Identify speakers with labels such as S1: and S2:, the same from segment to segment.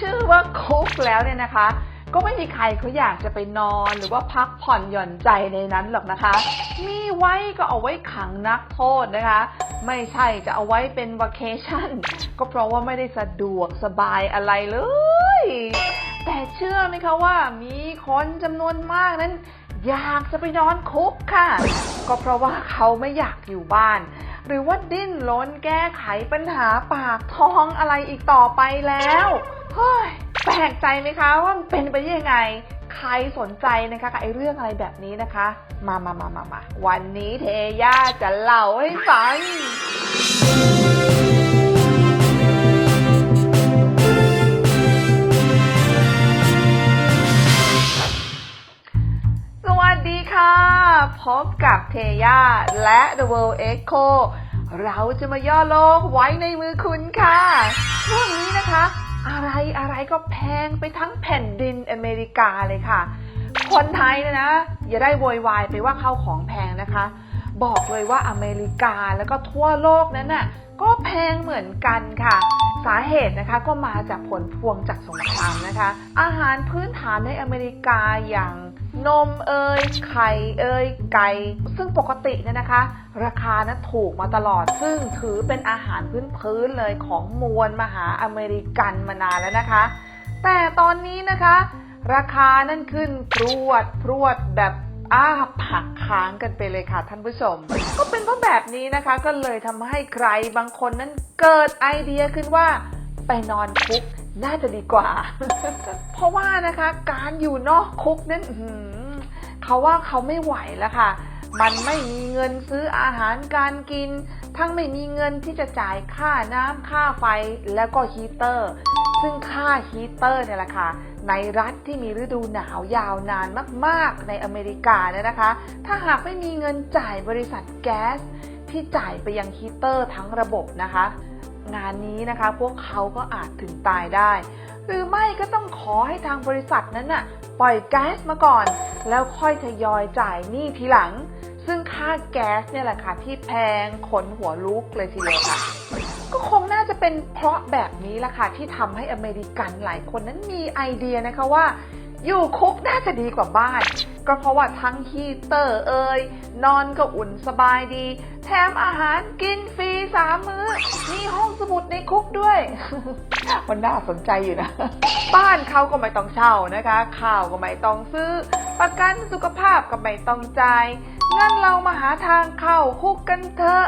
S1: ชื่อว่าคุกแล้วเนี่ยนะคะ ก็ไม่มีใครเขาอยากจะไปนอนหรือว่าพักผ่อนหย่อนใจในนั้นหรอกนะคะ มีไว้ก็เอาไว้ขังนักโทษนะคะ ไม่ใช่จะเอาไว้เป็นว a เคชั่นก็เพราะว่าไม่ได้สะดวกสบายอะไรเลย แต่เชื่อไหมคะว่ามีคนจำนวนมากนั้น อยากจะไปนอนคุกค่ะ ก็เพราะว่าเขาไม่อยากอยู่บ้าน หรือว่าดิ้นรนแก้ไขปัญหาปากท้องอะไรอีกต่อไปแล้วเฮ้ยแปลกใจไหมคะว่ามันเป็นไปได้ยังไง ใครสนใจนะคะกับไอ้เรื่องอะไรแบบนี้นะคะ มามามามามาวันนี้เทย่าจะเล่าให้ฟัง ค่ะ พบกับเทย่าและ The World Echo เราจะมาย่อโลกไว้ในมือคุณค่ะช่วงนี้นะคะ อะไรอะไรก็แพงไปทั้งแผ่นดินอเมริกาเลยค่ะ คนไทยนะนะ อย่าได้โวยวายไปว่าเข้าของแพงนะคะ บอกเลยว่าอเมริกาแล้วก็ทั่วโลกนั้นน่ะก็แพงเหมือนกันค่ะ สาเหตุนะคะก็มาจากผลพวงจากสงครามนะคะ อาหารพื้นฐานในอเมริกาอย่าง นมเอยไข่เอยไก่ ซึ่งปกติเนี่ยนะคะ ราคานะถูกมาตลอด ซึ่งถือเป็นอาหารพื้นพื้นเลยของมวลมหาอเมริกันมานานแล้วนะคะ แต่ตอนนี้นะคะ ราคานั่นขึ้นพรวดพรวดแบบอ้าผักค้างกันไปเลยค่ะท่านผู้ชม ก็เป็นเพราะแบบนี้นะคะก็เลยทำให้ใครบางคนนั้นเกิดไอเดียขึ้นว่าไปนอนคุก น่าจะดีกว่า เพราะว่านะคะการอยู่นอกคุกนั้นเขาว่าเขาไม่ไหวแล้วค่ะ มันไม่มีเงินซื้ออาหารการกิน ทั้งไม่มีเงินที่จะจ่ายค่าน้ำค่าไฟแล้วก็ฮีเตอร์ ซึ่งค่าฮีเตอร์เนี่ยแหละค่ะในรัฐที่มีฤดูหนาวยาวนานมากๆในอเมริกาเนี่ยนะคะ ถ้าหากไม่มีเงินจ่ายบริษัทแก๊สที่จ่ายไปยังฮีเตอร์ทั้งระบบนะคะ งานนี้นะคะ พวกเขาก็อาจถึงตายได้ หรือไม่ก็ต้องขอให้ทางบริษัทนั้นน่ะปล่อยแก๊สมาก่อน แล้วค่อยทยอยจ่ายหนี้ทีหลัง ซึ่งค่าแก๊สเนี่ยแหละค่ะที่แพงขนหัวลุกเลยทีเดียวค่ะ ก็คงน่าจะเป็นเพราะแบบนี้ละค่ะที่ทำให้อเมริกันหลายคนนั้นมีไอเดียนะคะว่า อยู่คุกน่าจะดีกว่าบ้าน ก็เพราะว่าทั้งฮีเตอร์เอ่ยนอนก็อุ่นสบายดี แถมอาหารกินฟรีสามมื้อ มีห้องสมุดในคุกด้วย มันน่าสนใจอยู่นะ บ้านเขาก็ไม่ต้องเช่านะคะ ข้าวก็ไม่ต้องซื้อ ประกันสุขภาพก็ไม่ต้องจ่ายงั้นเรามาหาทางเข้าคุกกันเถอะ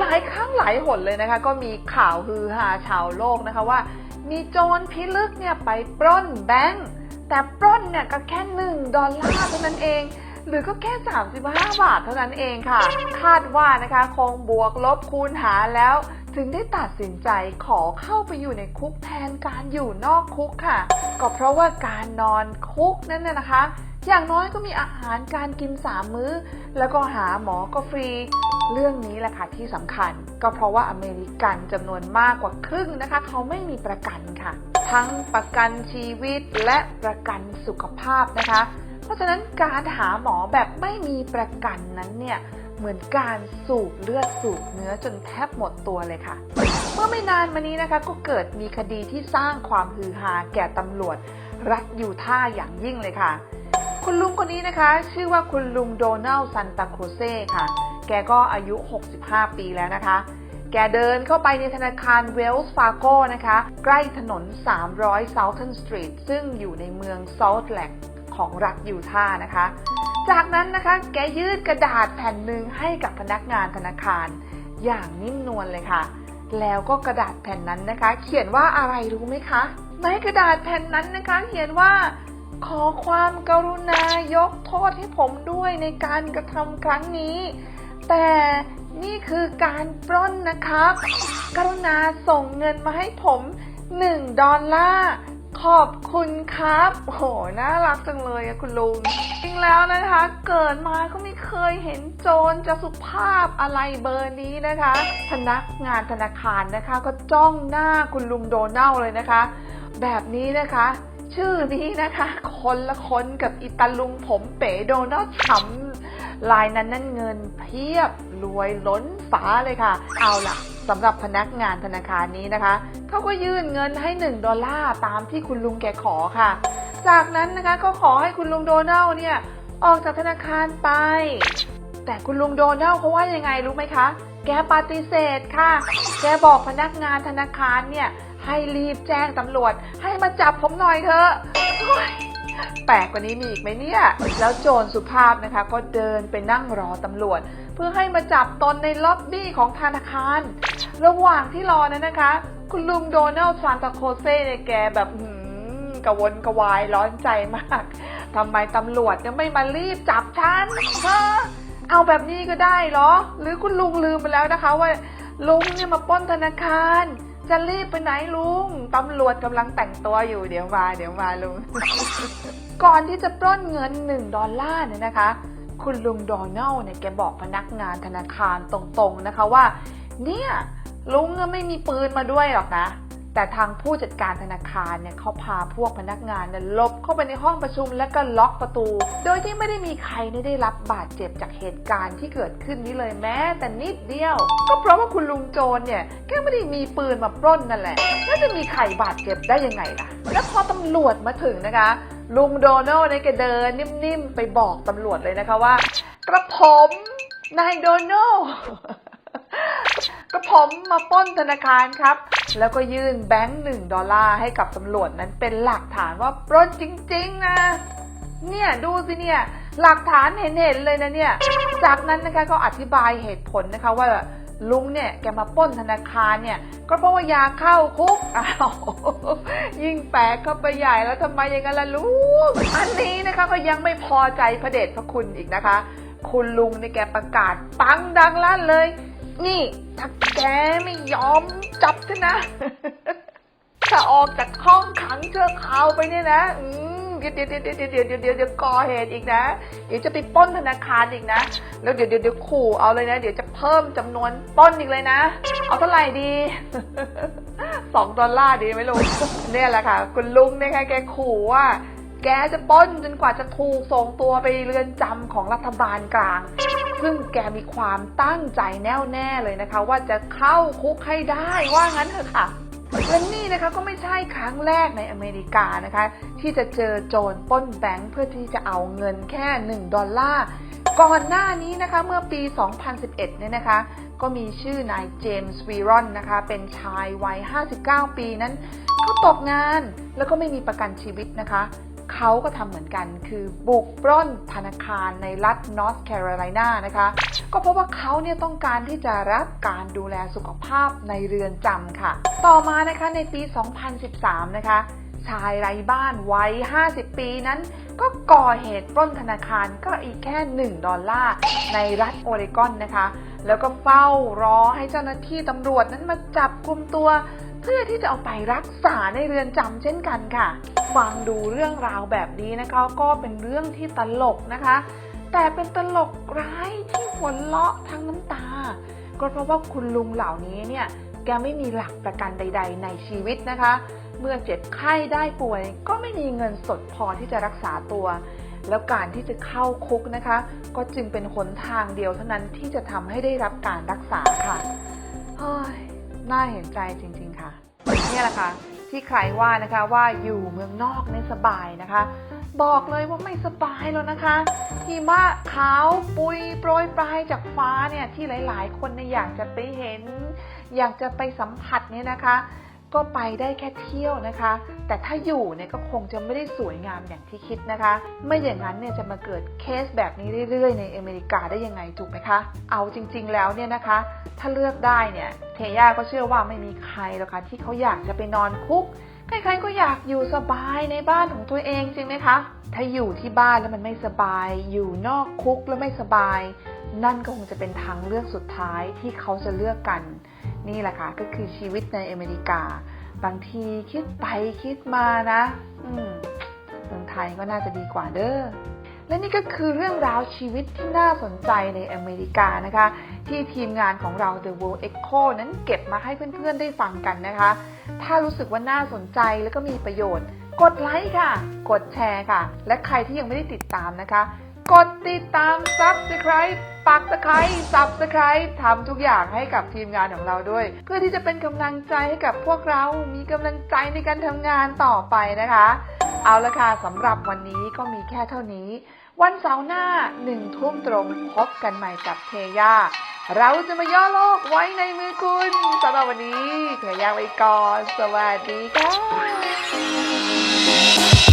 S1: หลายครั้งหลายหนเลยนะคะ ก็มีข่าวฮือฮาชาวโลกนะคะว่า มีโจรพิลึกเนี่ยไปปล้นแบงก์ แต่ปล้นเนี่ยก็แค่หนึ่งดอลลาร์เท่านั้นเอง หรือก็แค่ 35 บาทเท่านั้นเองค่ะ คาดว่านะคะคงบวกลบคูณหารแล้ว ถึงได้ตัดสินใจขอเข้าไปอยู่ในคุกแทนการอยู่นอกคุกค่ะ ก็เพราะว่าการนอนคุกนั่นน่ะนะคะ อย่างน้อยก็มีอาหารการกินสามมื้อ แล้วก็หาหมอก็ฟรี เรื่องนี้แหละค่ะที่สำคัญ ก็เพราะว่าอเมริกันจำนวนมากกว่าครึ่งนะคะ เขาไม่มีประกันค่ะ ทั้งประกันชีวิตและประกันสุขภาพนะคะ เพราะฉะนั้นการหาหมอแบบไม่มีประกันนั้นเนี่ยเหมือนการสูบเลือดสูบเนื้อจนแทบหมดตัวเลยค่ะ เมื่อไม่นานมานี้นะคะก็เกิดมีคดีที่สร้างความฮือฮาแก่ตำรวจ รัฐยูท่าอย่างยิ่งเลยค่ะ คุณลุงคนนี้นะคะ ชื่อว่าคุณลุงโดนัลซันตาโครเซ่ค่ะ แกก็อายุ 65 ปีแล้วนะคะ แกเดินเข้าไปในธนาคารเวลส์ฟาโกนะคะ ใกล้ถนน 300 Southern Street ซึ่งอยู่ในเมือง Salt Lake ของรัฐยูทาห์นะคะ จากนั้นนะคะแกยืดกระดาษแผ่นหนึ่งให้กับพนักงานธนาคาร อย่างนิ่มนวลเลยค่ะ แล้วก็กระดาษแผ่นนั้นนะคะ เขียนว่าอะไรรู้ไหมคะ ในกระดาษแผ่นนั้นนะคะ เขียนว่า ขอความกรุณายกโทษให้ผมด้วยในการกระทำครั้งนี้ แต่ นี่คือการปล้นนะครับ กรุณาส่งเงินมาให้ผม 1 ดอลลาร์ขอบคุณครับ โอ้โห น่ารักจังเลยอะคุณลุง จริงแล้วนะคะ เกิดมาก็ไม่เคยเห็นโจรจะสุภาพอะไรเบอร์นี้นะคะ พนักงานธนาคารนะคะ ก็จ้องหน้าคุณลุงโดนัลเลยนะคะ แบบนี้นะคะ ชื่อนี้นะคะ คนละคนกับอิตาลุงผมเป๋โดนัลด์ทรัม ลายนั้นนั่นเงินเพียบรวยล้นฟ้าเลยค่ะ เอาล่ะสำหรับพนักงานธนาคารนี้นะคะเขาก็ยื่นเงินให้ 1 ดอลลาร์ตามที่คุณลุงแกขอค่ะ จากนั้นนะคะก็ขอให้คุณลุงโดนัลเนี่ยออกจากธนาคารไป แต่คุณลุงโดนัลเขาว่ายังไงรู้ไหมคะ แกปฏิเสธค่ะ แกบอกพนักงานธนาคารเนี่ยให้รีบแจ้งตำรวจให้มาจับผมหน่อยเถอะ แปลกกว่านี้มีอีกไหมเนี่ย แล้วโจรสุภาพนะคะ ก็เดินไปนั่งรอตำรวจ เพื่อให้มาจับตนในล็อบบี้ของธนาคาร ระหว่างที่รอนั้นนะคะ คุณลุงโดนัลด์ซานตาโคเซ่เนี่ยแกแบบหืมกระวนกระวายร้อนใจมากทำไมตำรวจยังไม่มารีบจับฉันฮะเอาแบบนี้ก็ได้เหรอ หรือคุณลุงลืมไปแล้วนะคะว่าลุงเนี่ยมาป้นธนาคาร จะรีบไปไหนลุง ตำรวจกำลังแต่งตัวอยู่เดี๋ยวมาเดี๋ยวมาลุง ก่อนที่จะปล้นเงินหนึ่งดอลลาร์เนี่ยนะคะ คุณลุงโดนัลด์เนี่ยแกบอกพนักงานธนาคารตรงๆนะคะว่า เนี่ยลุงไม่มีปืนมาด้วยหรอกนะ แต่ทางผู้จัดการธนาคารเนี่ยเขาพาพวกพนักงานเนี่ยลบเข้าไปในห้องประชุมและก็ล็อกประตู โดยที่ไม่ได้มีใครได้รับบาดเจ็บจากเหตุการณ์ที่เกิดขึ้นนี้เลยแม้ แต่นิดเดียว ก็เพราะว่าคุณลุงโจรเนี่ยแกไม่ได้มีปืนมาปล้นนั่นแหละแล้วจะมีใครบาดเจ็บได้ยังไงล่ะ แล้วพอตำรวจมาถึงนะคะ ลุงโดนัลด์เนี่ยแกเดินนิ่มๆไปบอกตำรวจเลยนะคะว่า กระผมนายโดนัลด์ กระผมมาป้นธนาคารครับ แล้วก็ยื่นแบงค์หนึ่งดอลลาร์ให้กับตำรวจนั้นเป็นหลักฐานว่าปล้นจริงๆนะเนี่ยดูสิเนี่ยหลักฐานเห็นๆเลยนะเนี่ย จากนั้นนะคะก็อธิบายเหตุผลนะคะว่าลุงเนี่ยแกมาป้นธนาคารเนี่ย ก็เพราะว่ายาเข้าคุกอ้าวยิ่งแปลกเข้าไปใหญ่แล้วทำไมอย่างนั้นล่ะลุงอันนี้นะคะก็ยังไม่พอใจพระเดชพระคุณอีกนะคะ คุณลุงเนี่ยแกประกาศปังดังลั่นเลย นี่ถ้าแกไม่ยอมจับฉันนะ ถ้าออกจากห้องขังเชื่อข่าวไปเนี่ยนะ อืมเดี๋ยวเดี๋ยวเดี๋ยวเดี๋ยวเดี๋ยวเดี๋ยวเดี๋ยวก่อเหตุอีกนะ เดี๋ยวจะไปปล้นธนาคารอีกนะ แล้วเดี๋ยวเดี๋ยวเดี๋ยวขู่เอาเลยนะ เดี๋ยวจะเพิ่มจำนวนปล้นอีกเลยนะ เอาเท่าไหร่ดีสองดอลลาร์ดีไหมลุงเนี่ยแหละค่ะ คุณลุงเนี่ยค่ะแกขู่ว่าแกจะป้นจนกว่าจะถูกส่งตัวไปเรือนจำของรัฐบาลกลาง ซึ่งแกมีความตั้งใจแน่วแน่เลยนะคะ ว่าจะเข้าคุกให้ได้ว่างั้นเถอะค่ะและนี่นะคะก็ไม่ใช่ครั้งแรกในอเมริกานะคะ ที่จะเจอโจรป้นแบงค์เพื่อที่จะเอาเงินแค่ 1 ดอลลาร์ก่อนหน้านี้นะคะเมื่อปี 2011 เนี่ยนะคะ ก็มีชื่อนายเจมส์วีรอนนะคะ เป็นชายวัย 59 ปีนั้น เขาตกงานแล้วก็ไม่มีประกันชีวิตนะคะ เขาก็ทำเหมือนกัน คือบุกปล้นธนาคารในรัฐนอร์ทแคโรไลนานะคะ ก็เพราะว่าเขาเนี่ยต้องการที่จะรับการดูแลสุขภาพในเรือนจำค่ะ ต่อมานะคะในปี 2013 นะคะชายไร้บ้านวัย 50 ปีนั้น ก็ก่อเหตุปล้นธนาคารก็อีกแค่ 1 ดอลลาร์ในรัฐโอเรกอนนะคะ แล้วก็เฝ้ารอให้เจ้าหน้าที่ตำรวจนั้นมาจับกลุ่มตัว เพื่อที่จะเอาไปรักษาในเรือนจำเช่นกันค่ะ ฟังดูเรื่องราวแบบนี้นะคะ ก็เป็นเรื่องที่ตลกนะคะ แต่เป็นตลกร้ายที่หัวเราะทั้งน้ำตา ก็เพราะว่าคุณลุงเหล่านี้เนี่ยแกไม่มีหลักประกันใด ๆ ในชีวิตนะคะ เมื่อเจ็บไข้ได้ป่วย ก็ไม่มีเงินสดพอที่จะรักษาตัว แล้วการที่จะเข้าคุกนะคะ ก็จึงเป็นหนทางเดียวเท่านั้นที่จะทำให้ได้รับการรักษาค่ะเฮ้ยน่าเห็นใจจริงๆ เนี่ยแหละค่ะที่ใครว่านะคะว่าอยู่เมืองนอกในี่สบายนะคะ บอกเลยว่าไม่สบายแล้วนะคะหิมะขาวปุยโปรยปลายจากฟ้าเนี่ยที่หลาย ๆ คนเนี่ยอยากจะไปเห็น อยากจะไปสัมผัสเนี่ยนะคะ ก็ไปได้แค่เที่ยวนะคะ แต่ถ้าอยู่เนี่ยก็คงจะไม่ได้สวยงามอย่างที่คิดนะคะ ไม่อย่างนั้นเนี่ยจะมาเกิดเคสแบบนี้เรื่อยๆ ในอเมริกาได้ยังไงถูกไหมคะ เอาจริง ๆ แล้วเนี่ยนะคะ ถ้าเลือกได้เนี่ยเทย่าก็เชื่อว่าไม่มีใครหรอกค่ะที่เขาอยากจะไปนอนคุกใครๆก็อยากอยู่สบายในบ้านของตัวเองจริงไหมคะ ถ้าอยู่ที่บ้านแล้วมันไม่สบาย อยู่นอกคุกแล้วไม่สบาย นั่นก็คงจะเป็นทางเลือกสุดท้ายที่เขาจะเลือกกัน นี่แหละค่ะก็คือชีวิตในอเมริกา บางทีคิดไปคิดมานะอืมเมืองไทยก็น่าจะดีกว่าเด้อและนี่ก็คือเรื่องราวชีวิตที่น่าสนใจในอเมริกานะคะ ที่ทีมงานของเรา The World Echo นั้นเก็บมาให้เพื่อนๆได้ฟังกันนะคะ ถ้ารู้สึกว่าน่าสนใจแล้วก็มีประโยชน์ กดไลค์ค่ะ กดแชร์ค่ะ และใครที่ยังไม่ได้ติดตามนะคะ กดติดตาม Subscribe ปักตะไคร้ Subscribe ทำทุกอย่างให้กับทีมงานของเราด้วย เพื่อที่จะเป็นกำลังใจให้กับพวกเรา มีกำลังใจในการทำงานต่อไปนะคะ เอาละค่ะสำหรับวันนี้ก็มีแค่เท่านี้ วันเสาร์หน้าหนึ่งทุ่มตรงพบกันใหม่กับเทย่าเราจะมาย่อโลกไว้ในมือคุณสำหรับวันนี้เทย่าไปก่อน สวัสดีค่ะ